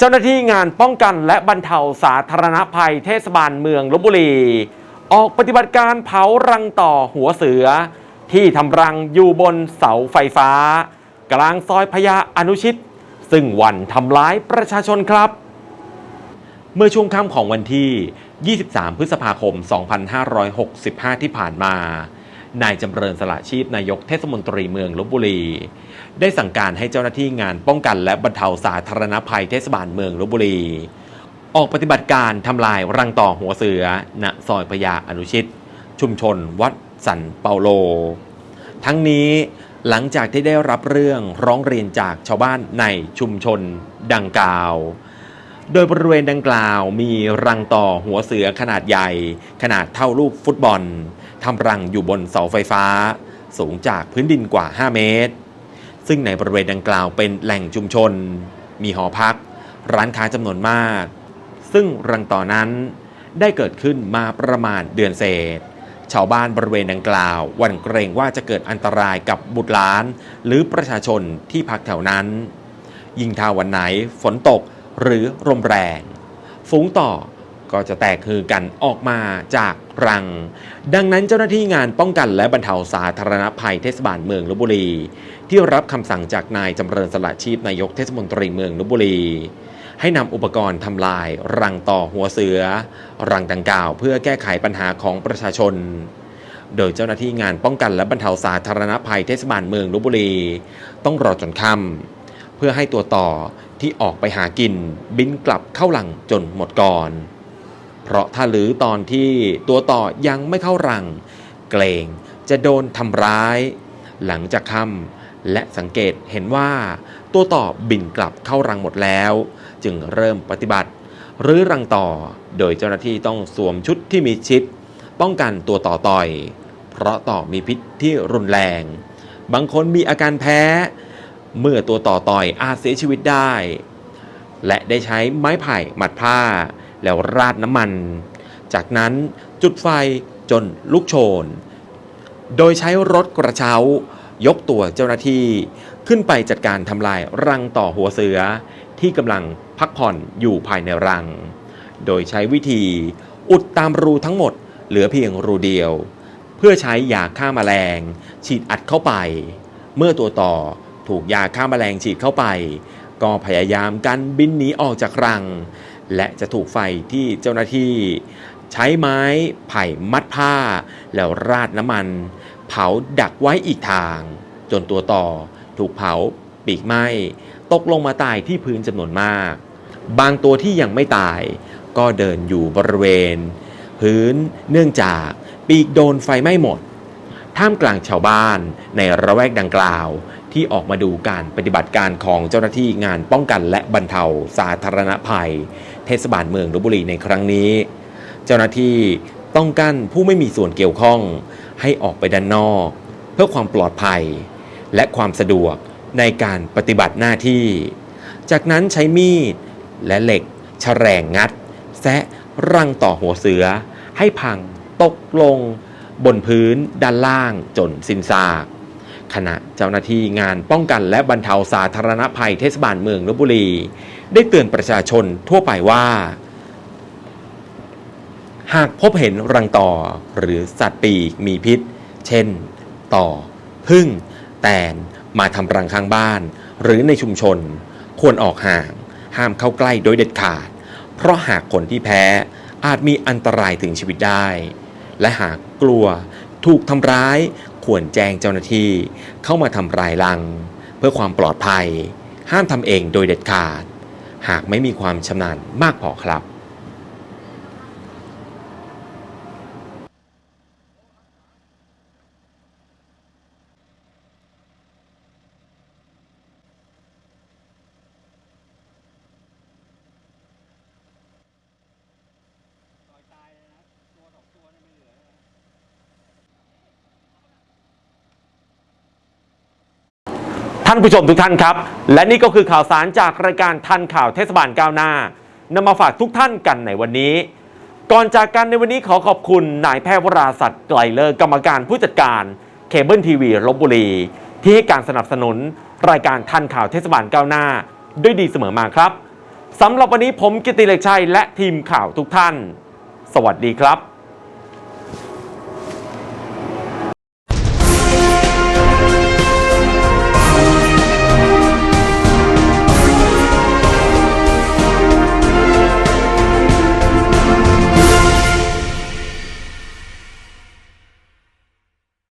เจ้าหน้าที่งานป้องกันและบรรเทาสาธารณภัยเทศบาลเมืองลบบุรี ออกปฏิบัติการเผารังต่อหัวเสือ ที่ทำรังอยู่บนเสาไฟฟ้า กลางซอยพญาอนุชิต ซึ่งวันทำร้ายประชาชนครับ เมื่อช่วงค่ำของวันที่ 23 พฤษภาคม 2565 ที่ผ่านมา นายจำเริญสละชีพนายกเทศมนตรีเมืองลบบุรี ได้สั่งการให้เจ้าหน้าที่งานป้องกันและบรรเทาสาธารณภัยเทศบาลเมืองลบบุรี ออกปฏิบัติการทำลายรังต่อหัวเสือณซอยพญาอนุชิต ชุมชนวัดสันเปาโล ทั้งนี้หลังจากที่ได้รับเรื่องร้องเรียนจากชาวบ้านในชุมชนดังกล่าว โดยบริเวณดังกล่าวมีรังต่อหัวเสือขนาดใหญ่ ขนาดเท่าลูกฟุตบอล ทำรังอยู่บนเสาไฟฟ้า สูงจากพื้นดินกว่า 5 เมตร ซึ่งในบริเวณดังกล่าวเป็นแหล่งชุมชน มีหอพัก ร้านค้าจำนวนมาก ซึ่งรังต่อนั้นได้เกิดขึ้นมาประมาณเดือนเศษ ชาวบ้านบริเวณดังกล่าวหวั่นเกรงว่าจะเกิดอันตรายกับบุตรหลาน หรือประชาชนที่พักแถวนั้น ยิ่งถ้าวันไหนฝนตกหรือลมแรง ฝูงต่อ ก็จะแตกคือกันออกมาจากรัง ดังนั้นเจ้าหน้าที่งานป้องกันและบรรเทาสาธารณภัยเทศบาลเมืองลบบุรี ที่รับคำสั่งจากนายจำเริญสละชีพนายกเทศมนตรีเมืองลบบุรี ให้นำอุปกรณ์ทำลาย รังต่อหัวเสือ รังดังกล่าวเพื่อแก้ไขปัญหาของประชาชนโดยเจ้าหน้าที่งานป้องกันและบรรเทาสาธารณภัยเทศบาลเมืองลบบุรี ต้องรอจนค่ำเพื่อให้ตัวต่อที่ออกไปหากินบินกลับเข้าหลังจนหมดก่อน เพราะถ้าหรือตอนที่ตัวต่อยังไม่เข้ารัง เกรงจะโดนทำร้าย หลังจากค่ำและสังเกตเห็นว่า ตัวต่อบินกลับเข้ารังหมดแล้ว จึงเริ่มปฏิบัติหรือรังต่อโดยเจ้าหน้าที่ต้องสวมชุดที่มีชิป ป้องกันตัวต่อต่อย เพราะต่อมีพิษที่รุนแรง บางคนมีอาการแพ้ เมื่อตัวต่อต่อยอาจเสียชีวิตได้ และได้ใช้ไม้ไผ่มัดผ้า แล้วราดน้ำมัน จากนั้นจุดไฟจนลุกโชน โดยใช้รถกระเช้ายกตัวเจ้าหน้าที่ขึ้นไปจัดการทำลายรังต่อหัวเสือที่กำลังพักผ่อนอยู่ภายในรัง โดยใช้วิธีอุดตามรูทั้งหมดเหลือเพียงรูเดียว เพื่อใช้ยาฆ่าแมลง ฉีดอัดเข้าไป เมื่อตัวต่อถูกยาฆ่าแมลงฉีดเข้าไป ก็พยายามกันบินหนีออกจากรัง และจะถูกไฟที่เจ้าหน้าที่ใช้ไม้ไผ่มัดผ้า แล้วราดน้ำมัน เผาดักไว้อีกทาง จนตัวต่อถูกเผาปีกไหม้ตกลงมาตายที่พื้นจำนวนมาก บางตัวที่ยังไม่ตาย ก็เดินอยู่บริเวณ พื้นเนื่องจากปีกโดนไฟไหม้หมด ท่ามกลางชาวบ้านในระแวกดังกล่าวที่ออกมาดูการปฏิบัติการของเจ้าหน้าที่งานป้องกันและบรรเทาสาธารณภัย เทศบาลเมืองลบบุรีในครั้งนี้ เจ้าหน้าที่ต้องกั้นผู้ไม่มีส่วนเกี่ยวข้องให้ออกไปด้านนอก เพื่อความปลอดภัย และความสะดวกในการปฏิบัติหน้าที่ จากนั้นใช้มีดและเหล็กแฉลงงัด แซะรังต่อหัวเสือ ให้พังตกลง บนพื้นด้านล่างจนสิ้นซากขณะเจ้าหน้าที่งานป้องกันและบรรเทาสาธารณภัยเทศบาลเมืองลบบุรี ได้เตือนประชาชนทั่วไปว่า หากพบเห็นรังต่อหรือสัตว์ปีกมีพิษ เช่น ต่อ พึ่ง แตน มาทำรังข้างบ้าน หรือในชุมชน ควรออกห่าง ห้ามเข้าใกล้โดยเด็ดขาด เพราะหากคนที่แพ้อาจมีอันตรายถึงชีวิตได้ และหากกลัวถูกทำร้ายควรแจ้งเจ้าหน้าที่เข้ามาทำรายรัง เพื่อความปลอดภัย ห้ามทำเองโดยเด็ดขาด หากไม่มีความชำนาญมากพอครับ ท่านผู้ชมทุกท่านครับ และนี่ก็คือข่าวสารจากรายการทันข่าวเทศบาลก้าวหน้านำมาฝากทุกท่านกันในวันนี้ ก่อนจากกันในวันนี้ขอขอบคุณนายแพทย์วราศัตร์ไกลเลอร์กรรมการผู้จัดการเคเบิลทีวีลบบุรี ที่ให้การสนับสนุนรายการทันข่าวเทศบาลก้าวหน้า ด้วยดีเสมอมาครับสำหรับวันนี้ผมกิติเล็กชัยและทีมข่าวทุกท่าน สวัสดีครับ